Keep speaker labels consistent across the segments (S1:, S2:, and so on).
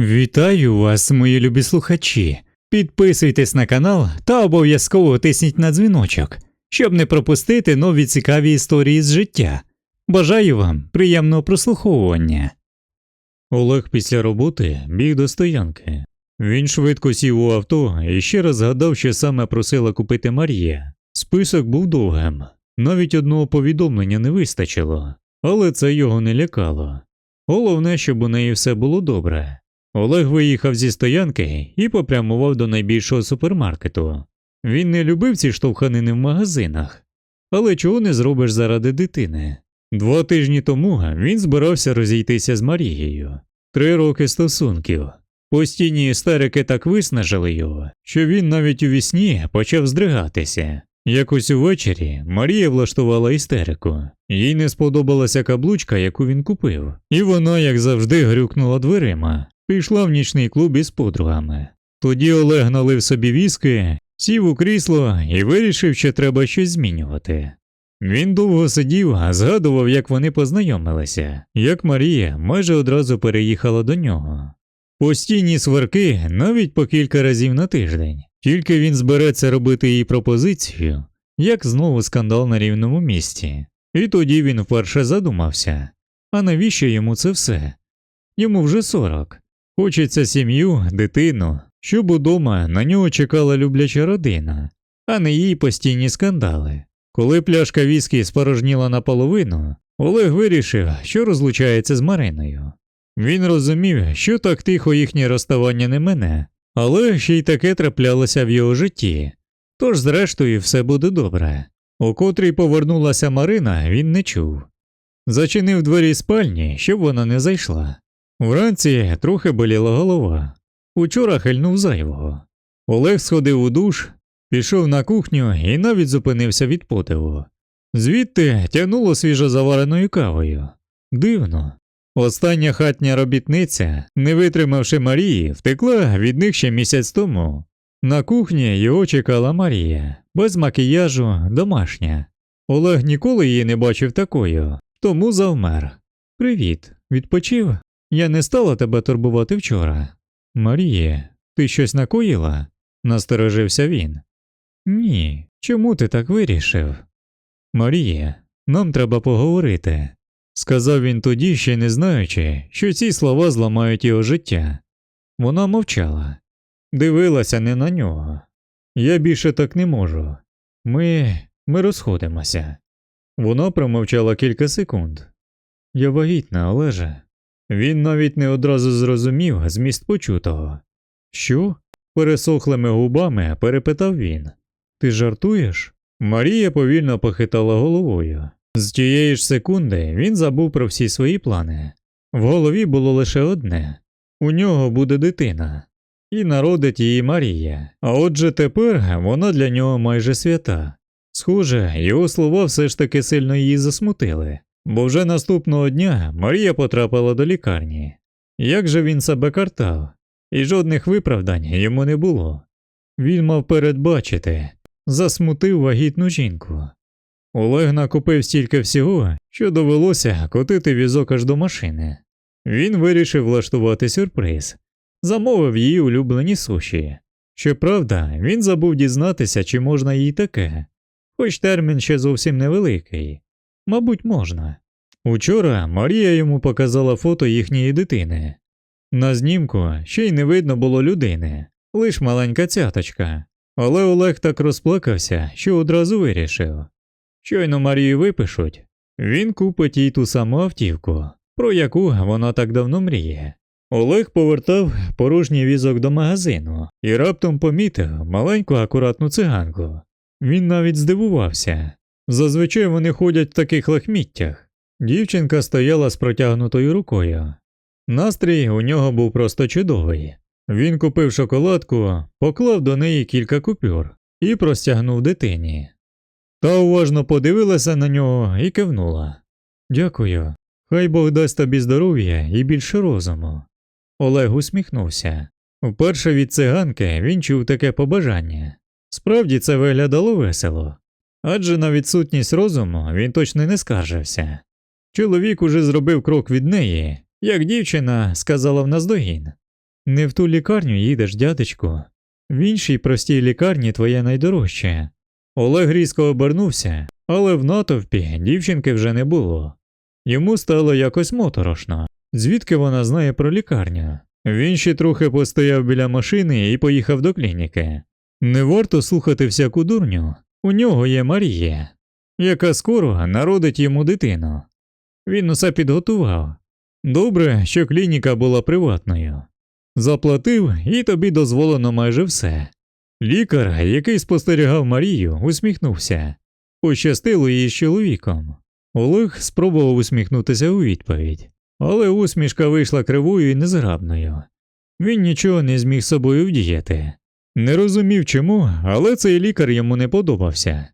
S1: Вітаю вас, мої любі слухачі. Підписуйтесь на канал та обов'язково тисніть на дзвіночок, щоб не пропустити нові цікаві історії з життя. Бажаю вам приємного прослуховування. Олег після роботи біг до стоянки. Він швидко сів у авто і ще раз згадав, що саме просила купити Марія. Список був довгим, навіть одного повідомлення не вистачило, але це його не лякало. Головне, щоб у неї все було добре. Олег виїхав зі стоянки і попрямував до найбільшого супермаркету. Він не любив ці штовханини в магазинах, але чого не зробиш заради дитини. Два тижні тому він збирався розійтися з Марією. Три роки стосунків. Постійні істерики так виснажили його, що він навіть у вісні почав здригатися. Якось увечері Марія влаштувала істерику. Їй не сподобалася каблучка, яку він купив, і вона, як завжди, грюкнула дверима, пішла в нічний клуб із подругами. Тоді Олег налив собі віски, сів у крісло і вирішив, що треба щось змінювати. Він довго сидів, згадував, як вони познайомилися, як Марія майже одразу переїхала до нього. Постійні сварки навіть по кілька разів на тиждень. Тільки він збереться робити їй пропозицію, як знову скандал на рівному місці. І тоді він вперше задумався а навіщо йому це все? Йому вже сорок. Хочеться сім'ю, дитину, щоб удома на нього чекала любляча родина, а не її постійні скандали. Коли пляшка віскі спорожніла наполовину, Олег вирішив, що розлучається з Мариною. Він розумів, що так тихо їхнє розставання не мене, але ще й таке траплялося в його житті. Тож, зрештою, все буде добре. У котрій повернулася Марина, він не чув. Зачинив двері спальні, щоб вона не зайшла. Вранці трохи боліла голова. Учора хильнув зайвого. Олег сходив у душ, пішов на кухню і навіть зупинився від подиву. Звідти тягнуло свіжозавареною кавою. Дивно. Остання хатня робітниця, не витримавши Марії, втекла від них ще місяць тому. На кухні його чекала Марія, без макіяжу, домашня. Олег ніколи її не бачив такою, тому завмер. Привіт, відпочив? Я не стала тебе турбувати вчора. Маріє, ти щось накоїла? насторожився він. Ні, чому ти так вирішив? Марія, нам треба поговорити, сказав він тоді, ще не знаючи, що ці слова зламають його життя. Вона мовчала, дивилася не на нього. Я більше так не можу. Ми. ми розходимося. Вона промовчала кілька секунд. Я вагітна, Олеже. Він навіть не одразу зрозумів зміст почутого. Що? пересохлими губами перепитав він. Ти жартуєш? Марія повільно похитала головою. З тієї ж секунди він забув про всі свої плани. В голові було лише одне у нього буде дитина, і народить її Марія. А отже тепер вона для нього майже свята. Схоже, його слова все ж таки сильно її засмутили, бо вже наступного дня Марія потрапила до лікарні. Як же він себе картав, і жодних виправдань йому не було. Він мав передбачити, засмутив вагітну жінку. Олег накупив стільки всього, що довелося котити візок аж до машини. Він вирішив влаштувати сюрприз, замовив її улюблені суші. Щоправда, він забув дізнатися, чи можна їй таке, хоч термін ще зовсім невеликий. Мабуть, можна. Учора Марія йому показала фото їхньої дитини. На знімку ще й не видно було людини, лиш маленька цяточка. Але Олег так розплакався, що одразу вирішив. Щойно Марію випишуть, він купить їй ту саму автівку, про яку вона так давно мріє. Олег повертав порожній візок до магазину і раптом помітив маленьку акуратну циганку. Він навіть здивувався. Зазвичай вони ходять в таких лахміттях. Дівчинка стояла з протягнутою рукою. Настрій у нього був просто чудовий. Він купив шоколадку, поклав до неї кілька купюр і простягнув дитині. Та уважно подивилася на нього і кивнула. Дякую. Хай Бог дасть тобі здоров'я і більше розуму. Олег усміхнувся. Вперше від циганки він чув таке побажання. Справді це виглядало весело, адже на відсутність розуму він точно не скаржився. Чоловік уже зробив крок від неї, як дівчина сказала в наздогін. Не в ту лікарню їдеш, дядечку. В іншій простій лікарні твоє найдорожче. Олег різко обернувся, але в натовпі дівчинки вже не було. Йому стало якось моторошно. Звідки вона знає про лікарню? Він ще трохи постояв біля машини і поїхав до клініки. Не варто слухати всяку дурню. У нього є Марія, яка скоро народить йому дитину. Він усе підготував. Добре, що клініка була приватною. Заплатив, і тобі дозволено майже все. Лікар, який спостерігав Марію, усміхнувся. Пощастило їй з чоловіком. Олег спробував усміхнутися у відповідь, але усмішка вийшла кривою і незграбною. Він нічого не зміг собою вдіяти. Не розумів чому, але цей лікар йому не подобався.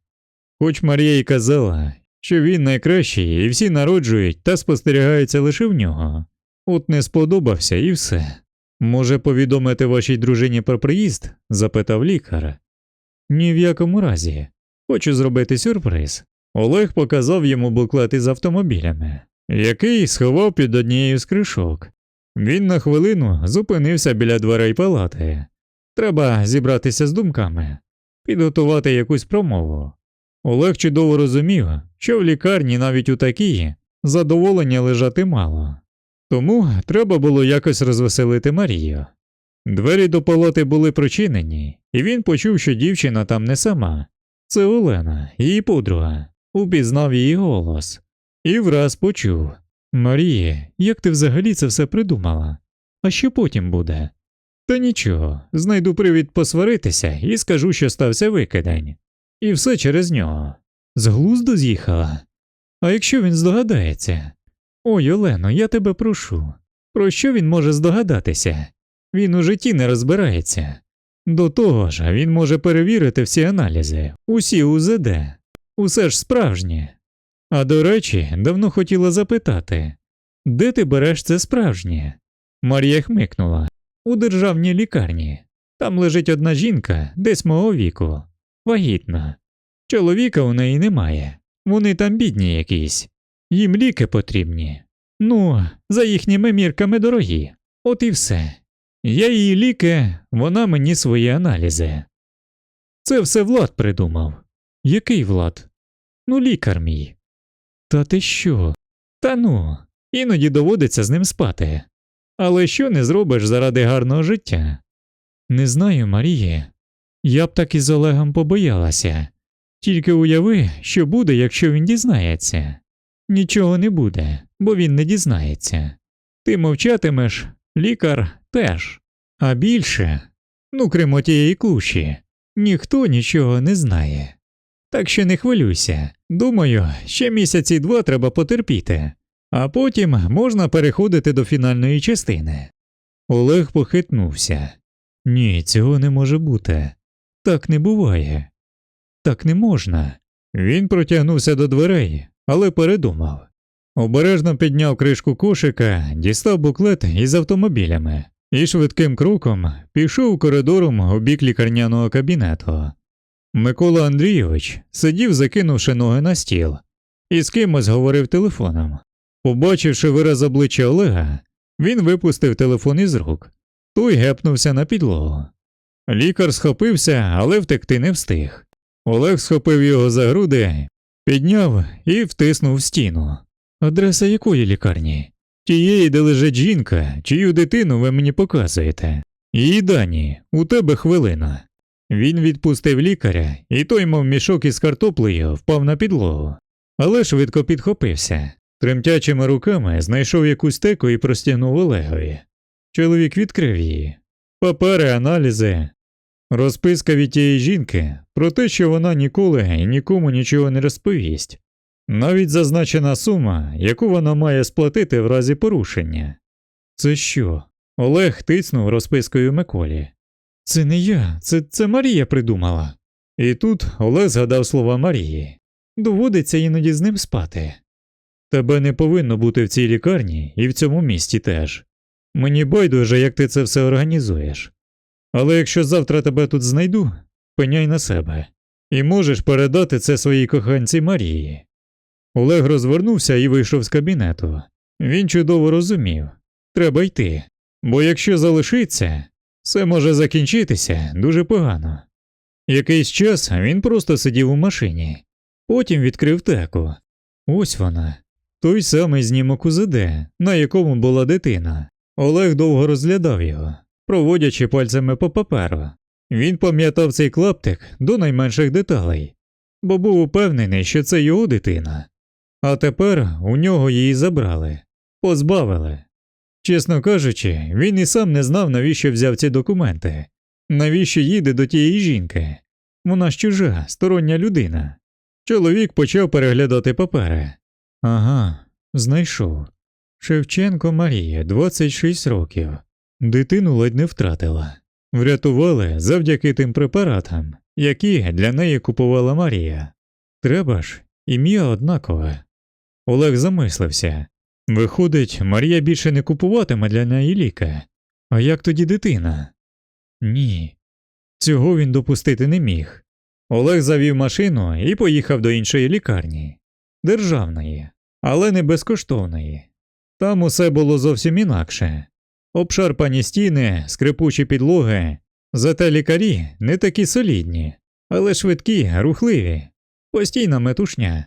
S1: Хоч Марія й казала, що він найкращий і всі народжують та спостерігаються лише в нього. От не сподобався і все. Може, повідомити вашій дружині про приїзд? запитав лікар. Ні в якому разі. Хочу зробити сюрприз. Олег показав йому буклет із автомобілями, який сховав під однією з кришок. Він на хвилину зупинився біля дверей палати. Треба зібратися з думками, підготувати якусь промову. Олег чудово розумів, що в лікарні навіть у такій задоволення лежати мало. Тому треба було якось розвеселити Марію. Двері до палати були прочинені, і він почув, що дівчина там не сама. Це Олена, її подруга, упізнав її голос. І враз почув Маріє, як ти взагалі це все придумала? А що потім буде? Та нічого, знайду привід посваритися і скажу, що стався викидень. І все через нього. З глузду з'їхала. А якщо він здогадається? Ой, Олено, я тебе прошу. Про що він може здогадатися? Він у житті не розбирається. До того ж, він може перевірити всі аналізи, усі УЗД, усе ж справжнє. А до речі, давно хотіла запитати, де ти береш це справжнє? Марія хмикнула у державній лікарні. Там лежить одна жінка, десь мого віку, вагітна. Чоловіка у неї немає, вони там бідні якісь, їм ліки потрібні. Ну, за їхніми мірками дорогі, от і все. Я її ліки, вона мені свої аналізи. Це все Влад придумав. Який Влад? Ну, лікар мій. Та ти що? Та ну, іноді доводиться з ним спати. Але що не зробиш заради гарного життя? Не знаю, Маріє. Я б так із Олегом побоялася. Тільки уяви, що буде, якщо він дізнається. Нічого не буде, бо він не дізнається. Ти мовчатимеш, лікар теж. А більше, ну крім отієї клуші, ніхто нічого не знає. Так що не хвилюйся. Думаю, ще місяці два треба потерпіти, а потім можна переходити до фінальної частини. Олег похитнувся. Ні, цього не може бути. Так не буває. Так не можна. Він протягнувся до дверей, але передумав. Обережно підняв кришку кошика, дістав буклет із автомобілями і швидким кроком пішов коридором у бік лікарняного кабінету. Микола Андрійович сидів, закинувши ноги на стіл, і з кимось говорив телефоном. Побачивши вираз обличчя Олега, він випустив телефон із рук, той гепнувся на підлогу. Лікар схопився, але втекти не встиг. Олег схопив його за груди, підняв і втиснув в стіну. Адреса якої лікарні? Тієї, де лежить жінка, чию дитину ви мені показуєте. Її дані, у тебе хвилина. Він відпустив лікаря, і той, мов мішок із картоплею, впав на підлогу, але швидко підхопився. Тремтячими руками знайшов якусь теку і простягнув Олегові. Чоловік відкрив її. Папери, аналізи. Розписка від тієї жінки про те, що вона ніколи і нікому нічого не розповість. Навіть зазначена сума, яку вона має сплатити в разі порушення. Це що? Олег тицнув розпискою Миколі. Це не я, це, це Марія придумала. І тут Олег згадав слова Марії. Доводиться іноді з ним спати. Тебе не повинно бути в цій лікарні і в цьому місті теж. Мені байдуже, як ти це все організуєш. Але якщо завтра тебе тут знайду, пеняй на себе, і можеш передати це своїй коханці Марії. Олег розвернувся і вийшов з кабінету. Він чудово розумів треба йти. Бо якщо залишиться, все може закінчитися дуже погано. Якийсь час він просто сидів у машині, потім відкрив теку. Ось вона, той самий знімок УЗД, на якому була дитина. Олег довго розглядав його, проводячи пальцями по паперу. Він пам'ятав цей клаптик до найменших деталей, бо був упевнений, що це його дитина. А тепер у нього її забрали, позбавили. Чесно кажучи, він і сам не знав, навіщо взяв ці документи, навіщо їде до тієї жінки. Вона ж чужа, стороння людина. Чоловік почав переглядати папери. Ага, знайшов. Шевченко Марія, 26 років. Дитину ледь не втратила. Врятували завдяки тим препаратам, які для неї купувала Марія. Треба ж, ім'я однакове. Олег замислився. Виходить, Марія більше не купуватиме для неї ліки. А як тоді дитина? Ні. Цього він допустити не міг. Олег завів машину і поїхав до іншої лікарні державної, але не безкоштовної. Там усе було зовсім інакше. Обшарпані стіни, скрипучі підлоги, зате лікарі не такі солідні, але швидкі, рухливі, постійна метушня.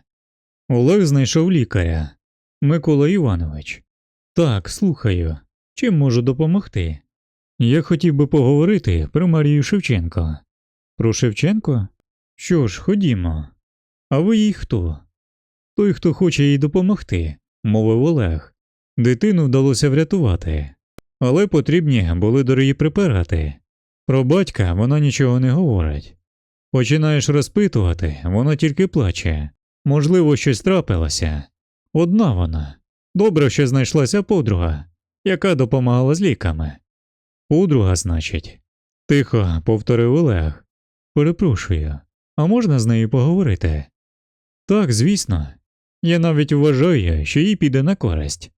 S1: Олег знайшов лікаря Микола Іванович. Так, слухаю, чим можу допомогти? Я хотів би поговорити про Марію Шевченко. Про Шевченко? Що ж, ходімо. А ви їй хто? Той, хто хоче їй допомогти, мовив Олег. Дитину вдалося врятувати, але потрібні були дорогі препарати. Про батька вона нічого не говорить. Починаєш розпитувати, вона тільки плаче. Можливо, щось трапилося. Одна вона. Добре, що знайшлася подруга, яка допомагала з ліками. Подруга, значить. Тихо, повторив Олег. Перепрошую, а можна з нею поговорити? Так, звісно. Я навіть вважаю, що їй піде на користь.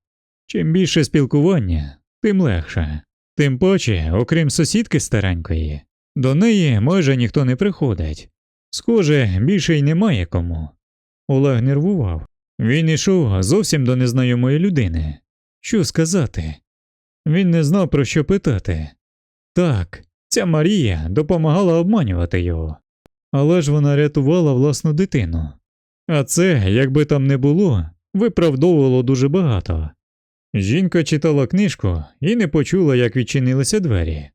S1: Чим більше спілкування, тим легше. Тим паче, окрім сусідки старенької, до неї майже ніхто не приходить. Схоже, більше й немає кому. Олег нервував. Він ішов зовсім до незнайомої людини. Що сказати? Він не знав, про що питати. Так, ця Марія допомагала обманювати його, але ж вона рятувала власну дитину. А це, якби там не було, виправдовувало дуже багато. Жінка читала книжку і не почула, як відчинилися двері.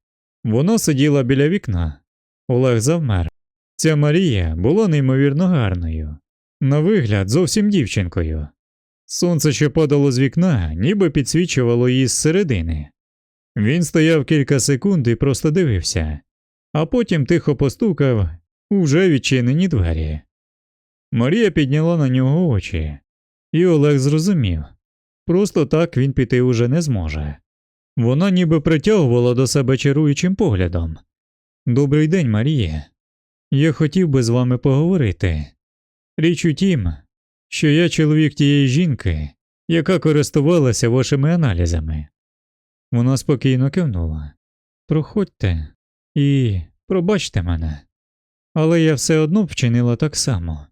S1: Вона сиділа біля вікна. Олег завмер. Ця Марія була неймовірно гарною, на вигляд зовсім дівчинкою. Сонце, що падало з вікна, ніби підсвічувало її зсередини. Він стояв кілька секунд і просто дивився, а потім тихо постукав у вже відчинені двері. Марія підняла на нього очі, і Олег зрозумів просто так він піти уже не зможе. Вона ніби притягувала до себе чаруючим поглядом. Добрий день, Марія. Я хотів би з вами поговорити. Річ у тім, що я чоловік тієї жінки, яка користувалася вашими аналізами. Вона спокійно кивнула. Проходьте і пробачте мене. Але я все одно вчинила так само.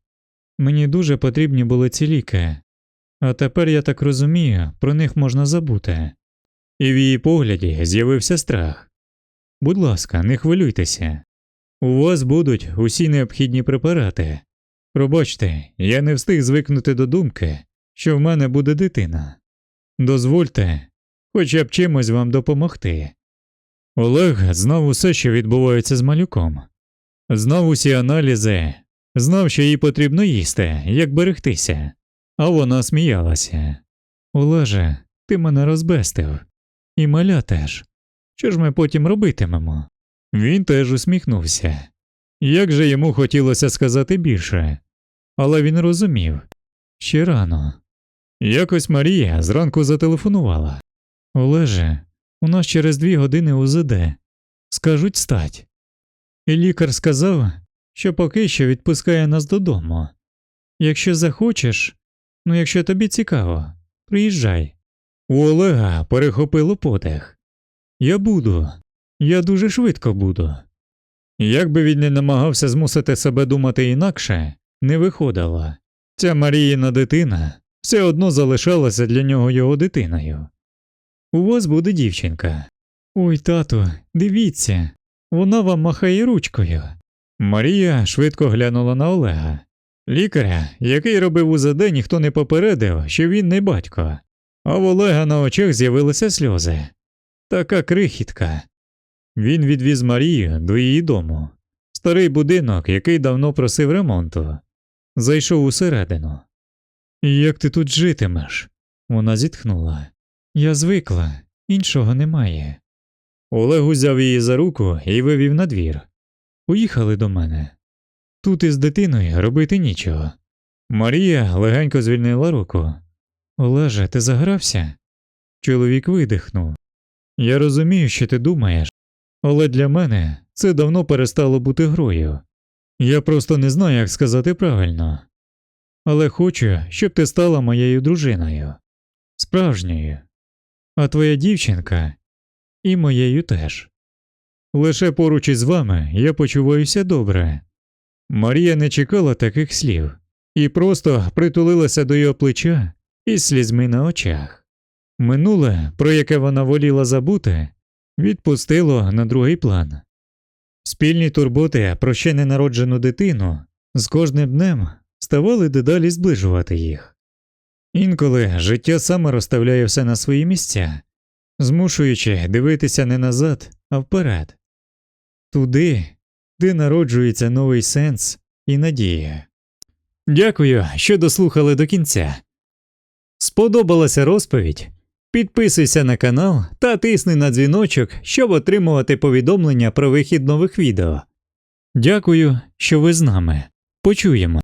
S1: Мені дуже потрібні були ці ліки, а тепер я так розумію, про них можна забути. І в її погляді з'явився страх. Будь ласка, не хвилюйтеся. У вас будуть усі необхідні препарати. Пробачте, я не встиг звикнути до думки, що в мене буде дитина. Дозвольте, хоча б чимось вам допомогти. Олег знав усе, що відбувається з малюком, знав усі аналізи, знав, що їй потрібно їсти, як берегтися, а вона сміялася. Олеже, ти мене розбестив, і маля теж. Що ж ми потім робитимемо? Він теж усміхнувся. Як же йому хотілося сказати більше, але він розумів ще рано. Якось Марія зранку зателефонувала. Олеже, у нас через дві години УЗД. Скажуть стать. І лікар сказав, що поки що відпускає нас додому. Якщо захочеш, ну якщо тобі цікаво, приїжджай. У Олега перехопило подих. Я буду, я дуже швидко буду. Як би він не намагався змусити себе думати інакше, не виходило. Ця Маріїна дитина все одно залишалася для нього його дитиною. У вас буде дівчинка, Ой, тату, дивіться, вона вам махає ручкою. Марія швидко глянула на Олега. Лікаря, який робив УЗД, ніхто не попередив, що він не батько, а в Олега на очах з'явилися сльози. Така крихітка. Він відвіз Марію до її дому. Старий будинок, який давно просив ремонту. Зайшов усередину. Як ти тут житимеш? Вона зітхнула. Я звикла, іншого немає. Олег узяв її за руку і вивів на двір. Поїхали до мене. Тут із дитиною робити нічого. Марія легенько звільнила руку. Олеже, ти загрався? Чоловік видихнув. Я розумію, що ти думаєш, але для мене це давно перестало бути грою. Я просто не знаю, як сказати правильно. Але хочу, щоб ти стала моєю дружиною, справжньою, а твоя дівчинка і моєю теж. Лише поруч із вами я почуваюся добре. Марія не чекала таких слів і просто притулилася до його плеча із слізьми на очах. Минуле, про яке вона воліла забути, відпустило на другий план. Спільні турботи про ще ненароджену дитину з кожним днем ставали дедалі зближувати їх. Інколи життя саме розставляє все на свої місця, змушуючи дивитися не назад, а вперед, туди, де народжується новий сенс і надія. Дякую, що дослухали до кінця. Сподобалася розповідь? Підписуйся на канал та тисни на дзвіночок, щоб отримувати повідомлення про вихід нових відео. Дякую, що ви з нами. Почуємо.